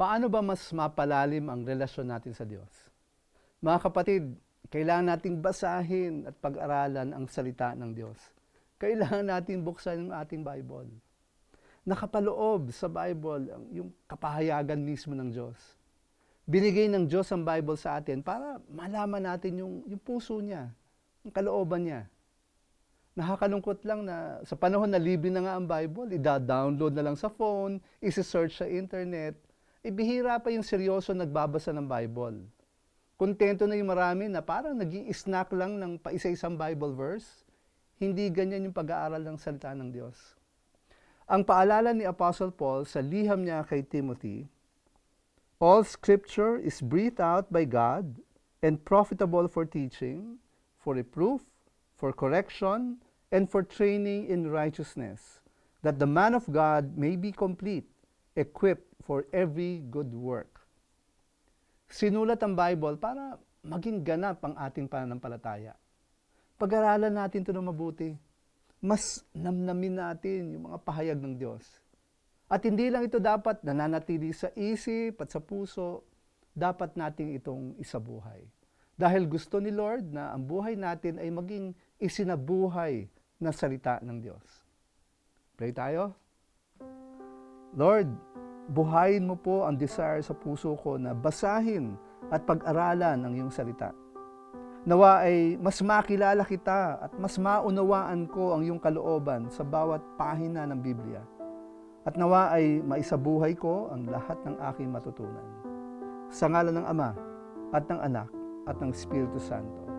Paano ba mas mapalalim ang relasyon natin sa Diyos? Mga kapatid, kailangan nating basahin at pag-aralan ang salita ng Diyos. Kailangan natin buksan ang ating Bible. Nakapaloob sa Bible yung kapahayagan mismo ng Diyos. Binigay ng Diyos ang Bible sa atin para malaman natin yung, yung puso niya, yung kalooban niya. Nakakalungkot lang na sa panahon na libre na nga ang Bible, ida-download na lang sa phone, isi-search sa internet, ibihira pa yung seryoso nagbabasa ng Bible. Kontento na yung marami na parang naging snack lang ng paisa-isang Bible verse. Hindi ganyan yung pag-aaral ng salita ng Diyos. Ang paalala ni Apostle Paul sa liham niya kay Timothy, All scripture is breathed out by God and profitable for teaching, for reproof, for correction, and for training in righteousness, that the man of God may be complete, equipped for every good work. Sinulat ang Bible para maging ganap ang ating pananampalataya. Pag-aralan natin ito ng mabuti. Mas namnamin natin yung mga pahayag ng Diyos. At hindi lang ito dapat nananatili sa isip at sa puso, dapat nating itong isabuhay. Dahil gusto ni Lord na ang buhay natin ay maging isinabuhay na salita ng Diyos. Pray tayo. Lord, buhayin mo po ang desire sa puso ko na basahin at pag-aralan ang iyong salita. Nawa ay mas makilala kita at mas maunawaan ko ang iyong kalooban sa bawat pahina ng Biblia. At nawa ay maisabuhay ko ang lahat ng aking matutunan. Sa ngalan ng Ama at ng Anak at ng Espiritu Santo.